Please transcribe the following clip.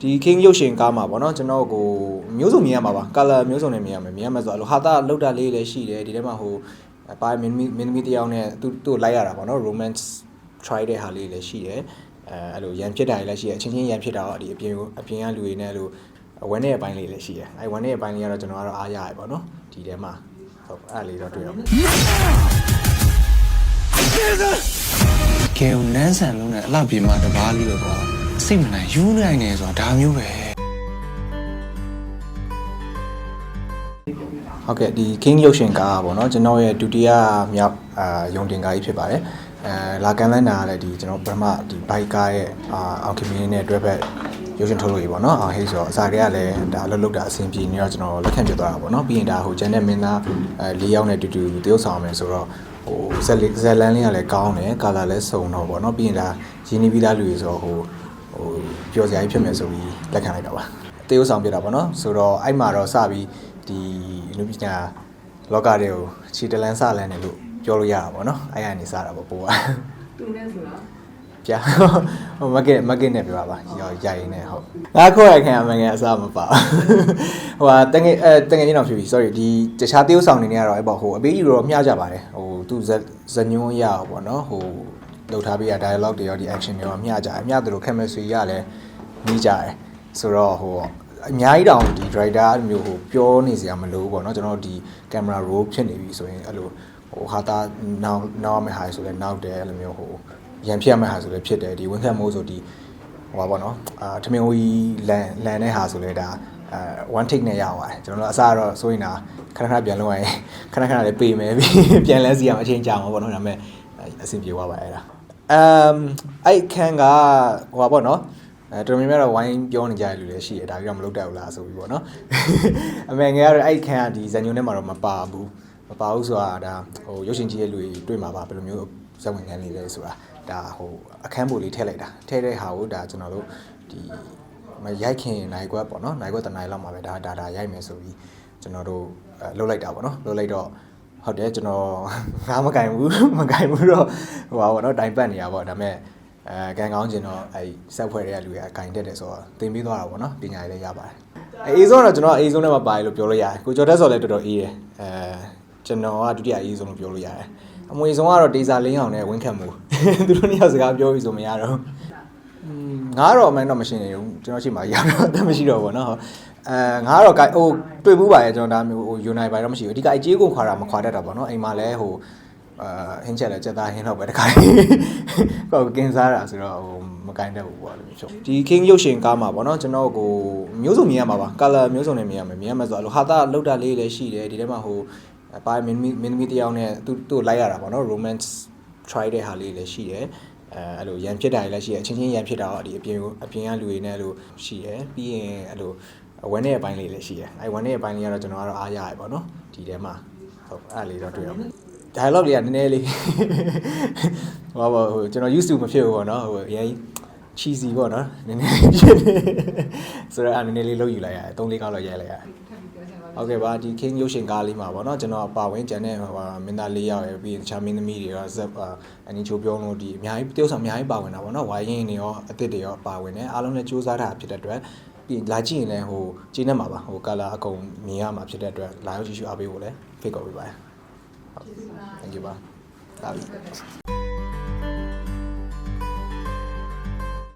ဒီ king ရုပ်ရှင်ကားမှာပေါ့နော်ကျွန်တော်ကိုမျိုးစုံမြင်ရမှာပါ color မျိုးစုံနဲ့မြင်ရမယ်မြင်ရမှာဆိုတော့အဲ့လိုဟာတာလောက်တာလေးလည်းရှိတယ်ဒီထဲမှာဟိုပါမင်းမီမင်းသမီးတစ်ယောက်နဲ့သူသူ့ကိုလိုက်ရတာပေါ့နော် romance try တဲ့ဟာလေးလည်းရှိတယ်အဲအဲ့လိုရန်ဖြစ်တာတွေလည်းရှိတယ်အချင်းချင်းရန်ဖြစ်တာတော့ဒီအပြင်ကိုအပြင်ကလူတွေနဲ့အဲ့လိုဝမ်းတဲ့အပိုင်းလေးလည်းရှိတယ်အဲဝမ်းတဲ့အပိုင်းလေးကတော့ကျွန်တော်ကတော့အားရရပေါ့နော်ဒီထဲမှာဟုတ်အဲ့ဒါလေးတော့တွေ့ရပါကဲနန်းဆန်လုံးနဲ့အလှပြေမှာတပားလေးပဲကွာ စိတ်မနိုင်ယူနိုင်နေဆိုတာဒါမျိုးပဲဟုတ်ကဲ့ဒီ King ရုပ်ရှင်ကားပေါ့နော်ကျွန်တော်ရဲ့ဒုတိယမြောက်အာယုံတင်ကားကြီးဖြစ်ပါတယ်အဲလာကန်လိုင်းနာကလည်းဒီကျွန်တော်ပထမဒီဘိုက်ကားရဲ့အာအောင်ခင်မင်းနဲ့တွဲဖက်ရုပ်ရှင်ထုတ်လို့ရပေါ့နော်အောင်ဟိတ်ဆိုတော့အစားကလည်းဒါအလုပ်လုပ်တာအဆင်ပြေနေတော့ကျွန်တော်လက်ခံပြသွားတာပေါ့နော်ပြီးရင်ဒါဟိုဂျန်နဲ့မင်းသားအဲ၄ယောက်နဲ့တူတူတရုပ်ဆောင်မယ်ဆိုတော့ဟိုဇက်ဇက်လန်လေးကလည်းကောင်းတယ်ကာလာလည်းစုံတော့ပေါ့နော်ပြီးရင်ဒါရင်းနှီးပြီးသားလူတွေဆိုတော့ဟို ဟိုပျော်စရာကြီးဖြစ်မယ်ဆိုပြီးလက်ခံလိုက်တာပါတရုပ်ဆောင်ပြတာပေါ့နော်ဆိုတော့အဲ့မှာတော့စပြီးဒီလူပညာလောကတွေကိုခြေတလန်းစလန်းတယ်လို့ပြောလို့ရတာပေါ့နော်အဲ့ရနေစတာပေါ့ပိုးကသူနဲ့ဆိုတာပြဟိုမကက်မကက်နဲ့ပြောတာပါရောရိုက်ရင်းနဲ့ဟုတ်ငါခေါ်ရခင်အမငယ်အစားမပါဟိုဟာတငယ်အဲတငယ်ချင်းတော့ဖြစ်ပြီ sorry ဒီတခြားတရုပ်ဆောင်နေနေရတော့အဲ့ပေါ့ဟိုအပေးယူတော့မျှကြပါတယ်ဟိုသူဇဇညွန်းရအောင်ပေါ့နော်ဟို လောက်ထားပေးရ dialogue တွေရောဒီ action တွေရောမျှကြတယ်မျှတယ်လို့ chemistry ရလည်းနီးကြတယ်ဆိုတော့ဟိုအများကြီးတောင်ဒီ driver အဲ့လိုမျိုးဟိုပြောနေစရာမလိုဘူးပေါ့နော်ကျွန်တော်ဒီ camera roll ဖြစ်နေပြီဆိုရင်အဲ့လိုဟိုဟာတာနောက်နောက်မဲ့ဟာဆိုလဲနောက်တယ်အဲ့လိုမျိုးဟိုရန်ဖြစ်ရမယ့်ဟာဆိုလည်းဖြစ်တယ်ဒီဝင်းခတ်မိုးဆိုဒီဟိုပါပေါ့နော်အာထမင်းဝီလန်လန်တဲ့ဟာဆိုလည်းဒါအဲ one take နဲ့ရပါတယ်ကျွန်တော်တို့အစားတော့ဆိုရင်ဒါခဏခဏပြန်လုပ်ရရင်ခဏခဏလေးပေမယ်ပြီးပြန်လဲစီအောင်အချိန်ကြာမှာပေါ့နော်ဒါပေမဲ့အဆင်ပြေသွားပါအဲ့ဒါ အမ်အဲ့ခန်းကဟိုပါပေါ့နော်အဲတော်တော်များများတော့ဝိုင်းပြောနေကြတဲ့လူတွေရှိတယ်ဒါပြီးတော့မလုပ်တတ်ဘူးလားဆိုပြီးပေါ့နော်အမေငယ်ကတော့အဲ့ခန်းကဒီဇန်ညုံထဲမှာတော့မပါဘူးမပါဘူးဆိုတာဒါဟိုရုပ်ရှင်ကြီးရဲ့လူတွေတွေ့မှာပါဘယ်လိုမျိုးဇက်ဝင်ခန်းလေးလဲဆိုတာဒါဟိုအခန်းပုံလေးထည့်လိုက်တာထည့်တဲ့ဟာကိုဒါကျွန်တော်တို့ဒီမရိုက်ခင်နိုင်ကွက်ပေါ့နော်နိုင်ကွက်တနိုင်လောက်မှာပဲဒါဒါဒါရိုက်မယ်ဆိုပြီးကျွန်တော်တို့အဲလှုပ်လိုက်တာပေါ့နော်လှုပ်လိုက်တော့ ဟုတ်တယ်ကျွန်တော်ငါမကင်ဘူးမကင်ဘူးတော့ဟိုပါပေါ့နော်တိုင်ပတ်နေရပေါ့ဒါပေမဲ့အဲကန်ကောင်းကျင်တော့အဲဆက်ဖွဲ့တဲ့လူတွေကကင်တက်တယ်ဆိုတော့တင်ပြီးသွားတာပေါ့နော်ပညာရေးလည်းရပါတယ်အေးဆုံးတော့ကျွန်တော်အေးဆုံးနဲ့မပါရလို့ပြောလို့ရတယ်ကိုကျော်တက်ဆိုလည်းတော်တော်အေးတယ်အဲကျွန်တော်ကဒုတိယအေးဆုံးလို့ပြောလို့ရတယ်အမွေဆုံးကတော့ဒေစာလင်းအောင်နဲ့ဝင်းခတ်မှုသူတို့နှစ်ယောက်စကားပြောပြီးဆိုမရတော့อืม ငါကတော့အမှန်တော့မရှင်းနေဘူးကျွန်တော်ရှိမှရတော့တမရှိတော့ဘောเนาะအဲငါကတော့ဟိုတွေ့ဘူးပါရဲ့ကျွန်တော်ဒါမျိုးဟိုယူနိုင်ပါတော့မရှိဘူးအဓိကအကြီးကုန်ခွာတာမခွာတတ်တာပေါ့เนาะအိမ်မှာလဲဟိုအာဟင်းချက်လဲစက်သားဟင်းတော့ပဲတခါကိုကင်းစားတာဆိုတော့ဟိုမကင်တတ်ဘူးပေါ့လို့မျိုးချုပ်ဒီ king ရုပ်ရှင်ကားမှာပေါ့เนาะကျွန်တော်ကိုမျိုးစုံမြင်ရမှာပါ color မျိုးစုံနဲ့မြင်ရမယ်မြင်ရမှာဆိုတော့ဟာတာလောက်တာလေးလည်းရှိတယ်ဒီထဲမှာဟိုပါမင်းမင်းသမီးတစ်ယောက်နဲ့သူ့သူ့လိုက်ရတာပေါ့เนาะ romance try တဲ့ဟာလေးလည်းရှိတယ် အဲအဲ့လိုရန်ဖြစ်တာတွေလည်းရှိတယ်အချင်းချင်းရန်ဖြစ်တာတော့ဒီအပြင်ကိုအပြင်ကလူတွေနဲ့အဲ့လိုရှိတယ်ပြီးရင်အဲ့လိုဝမ်းတဲ့အပိုင်းလေးလည်းရှိတယ်အဲဝမ်းတဲ့အပိုင်းလေးကတော့ကျွန်တော်ကတော့အားရရပါတော့ဒီထဲမှာဟုတ်အဲ့ဒါလေးတော့တွေ့ရပါ dialogue တွေကနည်းနည်းလေးဟောပါဟိုကျွန်တော် used to မဖြစ်ဘူးပေါ့နော်ဟိုအရင် cheesy ပေါ့နော်နည်းနည်းလေးဖြစ်နေဆိုတော့အဲ့နည်းနည်းလေးလုပ်ယူလိုက်ရတယ်၃လေးကောက်လောက်ရိုက်လိုက်ရတယ်ထပ်ပြီးပြောချင်ပါဟုတ်ကဲ့ပါဒီ king ရုပ်ရှင်ကားလေးမှာပေါ့နော်ကျွန်တော်အပါဝင်ကျန်တဲ့ဟိုဟာမင်းသား၄ယောက်ရယ်ပြီးရင်တခြားမင်းသမီးတွေရောဇက်အနီချိုပြောလို့ဒီအများကြီးတယောက်ဆောင်အများကြီးပါဝင်တာပေါ့နော်ဝိုင်းရင်တွေရောအစ်စ်တွေရောပါဝင်တယ်အားလုံးလည်းစူးစမ်းတာဖြစ်တဲ့အတွက်ပြီးလာကြည့်ရင်လည်းဟိုကျင်းနေမှာပါဟိုကာလာအကုန်မြင်ရမှာဖြစ်တဲ့အတွက်လာရောက်ကြည့်ရှုအားပေးဖို့လည်းဖိတ်ခေါ်ပေးပါတယ်ဟုတ် thank you ပါဒါပြီ